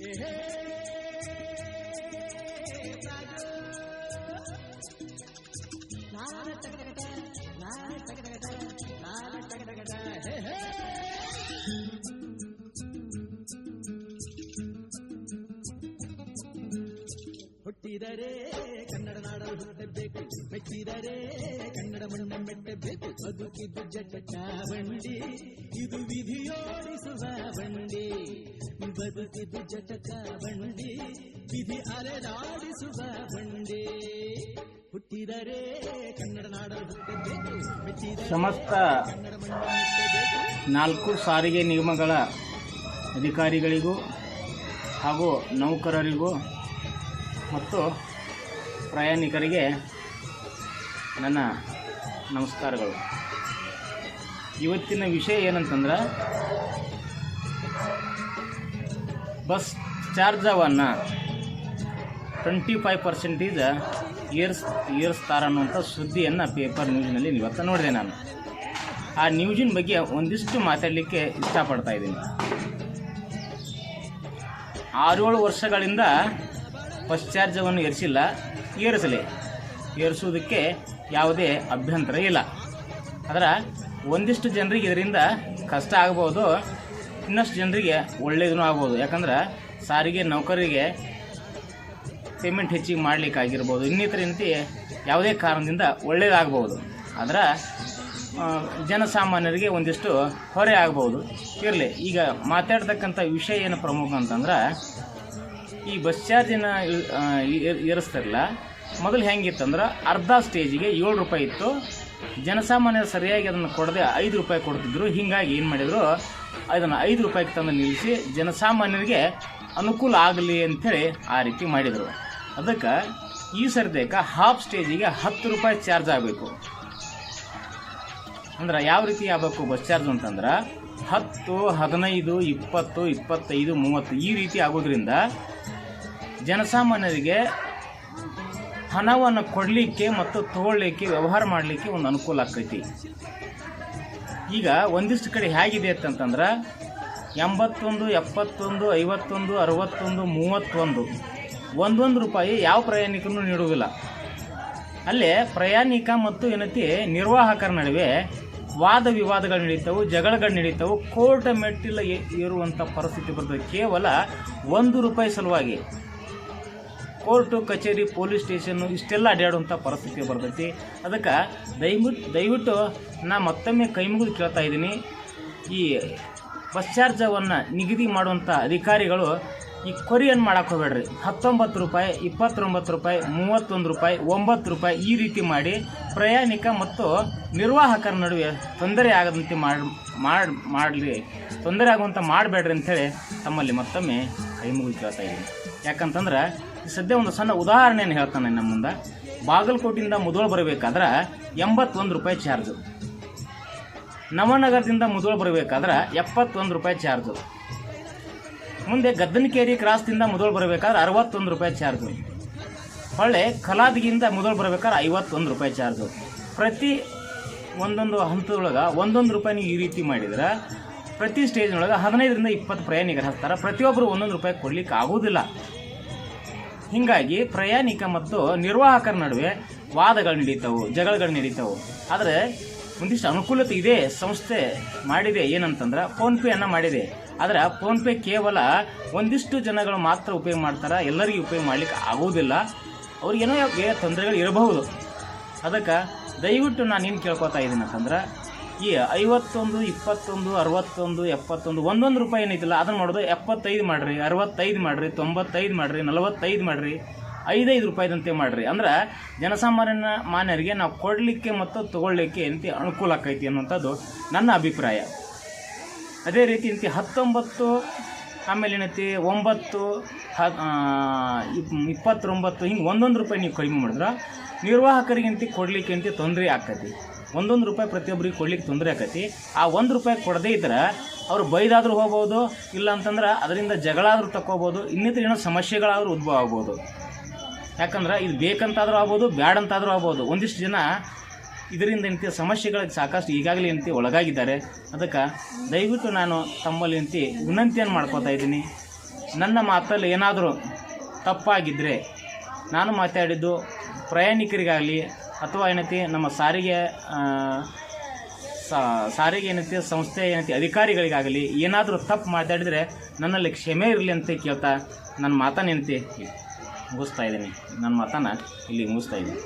Hey, hey. ಹುಟ್ಟಿದರೆ ಕನ್ನಡ ನಾಡಲು ಹುಟ್ಟಬೇಕು. ಮೆಚ್ಚಿದರೆ ಕನ್ನಡ ಮಣ್ಣ ಮೆಟ್ಟಬೇಕು. ಬದುಕಿದ್ದು ಜಟಕ ಬಂಡಿ ಇದು ವಿಧಿಯೋಡಿಸುವ ಬಂಡಿ. ಬದುಕಿದ್ದು ಜಟಕ ಬಂಡಿ ವಿಧಿ ಅಲೆದಾಡಿಸುವ ಬಂಡಿ. ಹುಟ್ಟಿದರೆ ಕನ್ನಡ ನಾಡಲು ಹುಟ್ಟಬೇಕು. ಸಮಸ್ತ ಕನ್ನಡ ಮಣ್ಣ ಮೆಟ್ಟಬೇಕು. ನಾಲ್ಕು ಸಾರಿಗೆ ನಿಗಮಗಳ ಅಧಿಕಾರಿಗಳಿಗೂ ಹಾಗೂ ನೌಕರರಿಗೂ ಮತ್ತು ಪ್ರಯಾಣಿಕರಿಗೆ ನನ್ನ ನಮಸ್ಕಾರಗಳು. ಇವತ್ತಿನ ವಿಷಯ ಏನಂತಂದ್ರೆ, ಬಸ್ ಚಾರ್ಜವನ್ನು ಟ್ವೆಂಟಿ ಫೈವ್ ಪರ್ಸೆಂಟೇಜ್ ಏರ್ಸ್ ಏರಿಸ್ತಾರ ಅನ್ನುವಂಥ ಸುದ್ದಿಯನ್ನು ಪೇಪರ್ ನ್ಯೂಸ್ನಲ್ಲಿ ಇವತ್ತು ನೋಡಿದೆ ನಾನು. ಆ ನ್ಯೂಸಿನ ಬಗ್ಗೆ ಒಂದಿಷ್ಟು ಮಾತಾಡಲಿಕ್ಕೆ ಇಷ್ಟಪಡ್ತಾ ಇದ್ದೀನಿ. ಆರೇಳು ವರ್ಷಗಳಿಂದ ಬಸ್ ಚಾರ್ಜವನ್ನು ಏರಿಸಿಲ್ಲ, ಏರಿಸಲಿ. ಏರಿಸುವುದಕ್ಕೆ ಯಾವುದೇ ಅಭ್ಯಂತರ ಇಲ್ಲ. ಆದರೆ ಒಂದಿಷ್ಟು ಜನರಿಗೆ ಇದರಿಂದ ಕಷ್ಟ ಆಗ್ಬೋದು ಇನ್ನಷ್ಟು ಜನರಿಗೆ ಒಳ್ಳೆಯದೂ ಆಗ್ಬೋದು ಯಾಕಂದ್ರೆ ಸಾರಿಗೆ ನೌಕರರಿಗೆ ಪೇಮೆಂಟ್ ಹೆಚ್ಚಿಗೆ ಮಾಡಲಿಕ್ಕಾಗಿರ್ಬೋದು ಇನ್ನಿತರ ರೀತಿ ಯಾವುದೇ ಕಾರಣದಿಂದ ಒಳ್ಳೆಯದಾಗ್ಬೋದು ಆದರೆ ಜನಸಾಮಾನ್ಯರಿಗೆ ಒಂದಿಷ್ಟು ಹೊರೆ ಆಗ್ಬೋದು ಇರಲಿ, ಈಗ ಮಾತಾಡ್ತಕ್ಕಂಥ ವಿಷಯ ಏನು ಪ್ರಮುಖ ಅಂತಂದ್ರೆ ಈ ಬಸ್ ಚಾರ್ಜಿನ ಏರಿಸ್ತಿರಲ್ಲ ಏರ್- ಏರಿಸ್ತಾರಲ್ಲ, ಮೊದಲು ಹೆಂಗಿತ್ತಂದ್ರೆ ಅರ್ಧ ಸ್ಟೇಜಿಗೆ ಏಳು ರೂಪಾಯಿ ಇತ್ತು. ಜನಸಾಮಾನ್ಯರು ಸರಿಯಾಗಿ ಅದನ್ನು ಕೊಡದೆ ಐದು ರೂಪಾಯಿ ಕೊಡ್ತಿದ್ರು. ಹೀಗಾಗಿ ಏನು ಮಾಡಿದರು? ಅದನ್ನು ಐದು ರೂಪಾಯಿಗೆ ತಂದು ನಿಲ್ಲಿಸಿ ಜನಸಾಮಾನ್ಯರಿಗೆ ಅನುಕೂಲ ಆಗಲಿ ಅಂಥೇಳಿ ಆ ರೀತಿ ಮಾಡಿದರು. ಅದಕ್ಕೆ ಈ ಸರ್ದೇಕ ಹಾಫ್ ಸ್ಟೇಜಿಗೆ ಹತ್ತು ರೂಪಾಯಿ ಚಾರ್ಜ್ ಆಗಬೇಕು. ಅಂದ್ರೆ ಯಾವ ರೀತಿ ಆಗಬೇಕು ಬಸ್ ಚಾರ್ಜ್ ಅಂತಂದ್ರೆ ಹತ್ತು, ಹದಿನೈದು, ಇಪ್ಪತ್ತು, ಇಪ್ಪತ್ತೈದು, ಮೂವತ್ತು ಈ ರೀತಿ ಆಗೋದ್ರಿಂದ ಜನಸಾಮಾನ್ಯರಿಗೆ ಹಣವನ್ನು ಕೊಡಲಿಕ್ಕೆ ಮತ್ತು ತಗೊಳ್ಳಿಕ್ಕೆ, ವ್ಯವಹಾರ ಮಾಡಲಿಕ್ಕೆ ಒಂದು ಅನುಕೂಲ ಆಗ್ತೈತಿ. ಈಗ ಒಂದಿಷ್ಟು ಕಡೆ ಹೇಗಿದೆ ಅಂತಂತಂದ್ರೆ, ಎಂಬತ್ತೊಂದು, ಎಪ್ಪತ್ತೊಂದು, ಐವತ್ತೊಂದು, ಅರವತ್ತೊಂದು, ಮೂವತ್ತೊಂದು, ಒಂದೊಂದು ರೂಪಾಯಿ ಯಾವ ಪ್ರಯಾಣಿಕನೂ ನೀಡುವುದಿಲ್ಲ. ಅಲ್ಲೇ ಪ್ರಯಾಣಿಕ ಮತ್ತು ಏನತಿ, ನಿರ್ವಾಹಕರ ನಡುವೆ ವಾದ ವಿವಾದಗಳು ನಡೀತಾವು, ಜಗಳಗಳು ನಡೀತಾವು, ಕೋರ್ಟ್ ಮೆಟ್ಟಿಲ್ಲ ಇರುವಂಥ ಪರಿಸ್ಥಿತಿ ಬರ್ತದೆ. ಕೇವಲ ಒಂದು ರೂಪಾಯಿ ಸಲುವಾಗಿ ಕೋರ್ಟು ಕಚೇರಿ, ಪೊಲೀಸ್ ಸ್ಟೇಷನ್ನು ಇಷ್ಟೆಲ್ಲ ಅಡ್ಡಾಡುವಂಥ ಪರಿಸ್ಥಿತಿ ಬರ್ತೈತಿ. ಅದಕ್ಕೆ ದಯವಿಟ್ಟು ದಯವಿಟ್ಟು ನಾ ಮತ್ತೊಮ್ಮೆ ಕೈ ಮುಗಿದು ಕೇಳ್ತಾ ಇದ್ದೀನಿ. ಈ ಬಸ್ ಚಾರ್ಜವನ್ನು ನಿಗದಿ ಮಾಡುವಂಥ ಅಧಿಕಾರಿಗಳು ಈ ಕೊರಿಯನ್ ಮಾಡಕ್ಕೆ ಹೋಗ್ಬೇಡ್ರಿ. ಹತ್ತೊಂಬತ್ತು ರೂಪಾಯಿ, ಇಪ್ಪತ್ತೊಂಬತ್ತು ರೂಪಾಯಿ, ಮೂವತ್ತೊಂದು ರೂಪಾಯಿ, ಒಂಬತ್ತು ರೂಪಾಯಿ ಈ ರೀತಿ ಮಾಡಿ ಪ್ರಯಾಣಿಕ ಮತ್ತು ನಿರ್ವಾಹಕರ ನಡುವೆ ತೊಂದರೆ ಆಗದಂತೆ ಮಾಡಿ ಮಾಡಿ, ಮಾಡಲಿ, ತೊಂದರೆ ಆಗುವಂಥ ಮಾಡಬೇಡ್ರಿ ಅಂಥೇಳಿ ತಮ್ಮಲ್ಲಿ ಮತ್ತೊಮ್ಮೆ ಕೈ ಮುಗಿದು ಕೇಳ್ತಾ ಇದ್ದೀನಿ. ಯಾಕಂತಂದ್ರೆ ಸದ್ಯ ಒಂದು ಸಣ್ಣ ಉದಾಹರಣೆಯನ್ನು ಹೇಳ್ತಾನೆ ನಮ್ಮ ಮುಂದೆ. ಬಾಗಲಕೋಟಿಂದ ಮುದೋಳ ಬರಬೇಕಾದ್ರೆ ಎಂಬತ್ತೊಂದು ರೂಪಾಯಿ ಚಾರ್ಜು. ನವನಗರದಿಂದ ಮುದೋಳ ಬರಬೇಕಾದ್ರೆ ಎಪ್ಪತ್ತೊಂದು ರೂಪಾಯಿ ಚಾರ್ಜು. ಮುಂದೆ ಗದ್ದನಕೇರಿ ಕ್ರಾಸ್ದಿಂದ ಮುದೋಳ ಬರಬೇಕಾದ್ರೆ ಅರವತ್ತೊಂದು ರೂಪಾಯಿ ಚಾರ್ಜು. ಹೊಳ್ಳೆ ಕಲಾದಗಿಯಿಂದ ಮುದೋಳ ಬರಬೇಕಾದ್ರೆ ಐವತ್ತೊಂದು ರೂಪಾಯಿ ಚಾರ್ಜು. ಪ್ರತಿ ಒಂದೊಂದು ಹಂತದೊಳಗೆ ಒಂದೊಂದು ರೂಪಾಯಿ ಈ ರೀತಿ ಮಾಡಿದ್ರೆ ಪ್ರತಿ ಸ್ಟೇಜ್ನೊಳಗೆ ಹದಿನೈದರಿಂದ ಇಪ್ಪತ್ತು ಪ್ರಯಾಣಿಕರು ಹಚ್ತಾರೆ. ಪ್ರತಿಯೊಬ್ಬರು ಒಂದೊಂದು ರೂಪಾಯಿ ಕೊಡ್ಲಿಕ್ಕೆ ಆಗೋದಿಲ್ಲ ಹೀಗಾಗಿ ಪ್ರಯಾಣಿಕ ಮತ್ತು ನಿರ್ವಾಹಕರ ನಡುವೆ ವಾದಗಳು ನಡೀತಾವು, ಜಗಳಗಳು ನಡೀತಾವು. ಆದರೆ ಒಂದಿಷ್ಟು ಅನುಕೂಲತೆ ಇದೆ, ಸಂಸ್ಥೆ ಮಾಡಿದೆ ಏನಂತಂದ್ರೆ ಫೋನ್ಪೇಯನ್ನು ಮಾಡಿದೆ. ಆದರೆ ಫೋನ್ಪೇ ಕೇವಲ ಒಂದಿಷ್ಟು ಜನಗಳು ಮಾತ್ರ ಉಪಯೋಗ ಮಾಡ್ತಾರೆ, ಎಲ್ಲರಿಗೂ ಉಪಯೋಗ ಮಾಡ್ಲಿಕ್ಕೆ ಆಗೋದಿಲ್ಲ ಅವ್ರಿಗೇನೋ ತೊಂದರೆಗಳು ಇರಬಹುದು. ಅದಕ್ಕೆ ದಯವಿಟ್ಟು ನಾನು ಏನು ಕೇಳ್ಕೊತಾ ಇದ್ದೀನಿ ಅಂತಂದ್ರೆ ಈ ಐವತ್ತೊಂದು, ಇಪ್ಪತ್ತೊಂದು, ಅರವತ್ತೊಂದು, ಎಪ್ಪತ್ತೊಂದು ಒಂದೊಂದು ರೂಪಾಯಿ ಏನೈತಿಲ್ಲ, ಅದನ್ನು ಮಾಡೋದು ಎಪ್ಪತ್ತೈದು ಮಾಡಿರಿ, ಅರವತ್ತೈದು ಮಾಡಿರಿ, ತೊಂಬತ್ತೈದು ಮಾಡಿರಿ, ನಲವತ್ತೈದು ಮಾಡಿರಿ, ಐದೈದು ರೂಪಾಯಿದಂತೆ ಮಾಡಿರಿ. ಅಂದ್ರೆ ಜನಸಾಮಾನ್ಯನ ಮಾನ್ಯರಿಗೆ ನಾವು ಕೊಡಲಿಕ್ಕೆ ಮತ್ತು ತಗೊಳ್ಳಿಕ್ಕೆ ಇಂತಿ ಅನುಕೂಲ ಆಕೈತಿ ಅನ್ನುವಂಥದ್ದು ನನ್ನ ಅಭಿಪ್ರಾಯ. ಅದೇ ರೀತಿ ಇಂತಿ ಹತ್ತೊಂಬತ್ತು, ಆಮೇಲೆ ಏನೈತಿ, ಒಂಬತ್ತು, ಹ ಇಪ್- ಇಪ್ಪತ್ತೊಂಬತ್ತು, ಹಿಂಗೆ ಒಂದೊಂದು ರೂಪಾಯಿ ನೀವು ಕಡಿಮೆ ಮಾಡಿದ್ರೆ ನಿರ್ವಾಹಕರಿಗಿಂತ ಕೊಡಲಿಕ್ಕೆ ಅಂತ ತೊಂದರೆ ಆಕತಿ. ಒಂದೊಂದು ರೂಪಾಯಿ ಪ್ರತಿಯೊಬ್ಬರಿಗೆ ಕೊಡ್ಲಿಕ್ಕೆ ತೊಂದರೆ ಆಕತಿ. ಆ ಒಂದು ರೂಪಾಯಿ ಕೊಡದೇ ಇದ್ರೆ ಅವ್ರು ಬೈದಾದರೂ ಹೋಗ್ಬೋದು ಇಲ್ಲ ಅಂತಂದ್ರೆ ಅದರಿಂದ ಜಗಳಾದರೂ ತಕ್ಕೋಬೋದು, ಇನ್ನಿತರ ಏನೋ ಸಮಸ್ಯೆಗಳಾದರೂ ಉದ್ಭವ ಆಗ್ಬೋದು. ಯಾಕಂದ್ರೆ ಇದು ಬೇಕಂತಾದರೂ ಆಗ್ಬೋದು ಬ್ಯಾಡ್ ಅಂತಾದರೂ ಆಗ್ಬೋದು. ಒಂದಿಷ್ಟು ಜನ ಇದರಿಂದ ಏನಂತೆ ಸಮಸ್ಯೆಗಳಿಗೆ ಸಾಕಷ್ಟು ಈಗಾಗಲೇ ಏನಂತೆ ಒಳಗಾಗಿದ್ದಾರೆ. ಅದಕ್ಕೆ ದಯವಿಟ್ಟು ನಾನು ತಮ್ಮಲ್ಲಿ ಎಂತಿ ವಿನಂತಿಯನ್ನು ಮಾಡ್ಕೋತಾ ಇದ್ದೀನಿ. ನನ್ನ ಮಾತಲ್ಲಿ ಏನಾದರೂ ತಪ್ಪಾಗಿದ್ದರೆ ನಾನು ಮಾತಾಡಿದ್ದು ಪ್ರಯಾಣಿಕರಿಗಾಗಲಿ ಅಥವಾ ಏನೈತಿ, ನಮ್ಮ ಸಾರಿಗೆ ಸಾರಿಗೆ ಏನೈತಿ, ಸಂಸ್ಥೆ ಏನೈತಿ, ಅಧಿಕಾರಿಗಳಿಗಾಗಲಿ ಏನಾದರೂ ತಪ್ಪು ಮಾತಾಡಿದರೆ ನನ್ನಲ್ಲಿ ಕ್ಷಮೆ ಇರಲಿ ಅಂತ ಕೇಳ್ತಾ ನನ್ನ ಮಾತನ್ನ ಏನೈತಿ ಮುಗಿಸ್ತಾ ಇದ್ದೀನಿ. ನನ್ನ ಮಾತನ್ನು ಇಲ್ಲಿ ಮುಗಿಸ್ತಾ ಇದ್ದೀನಿ.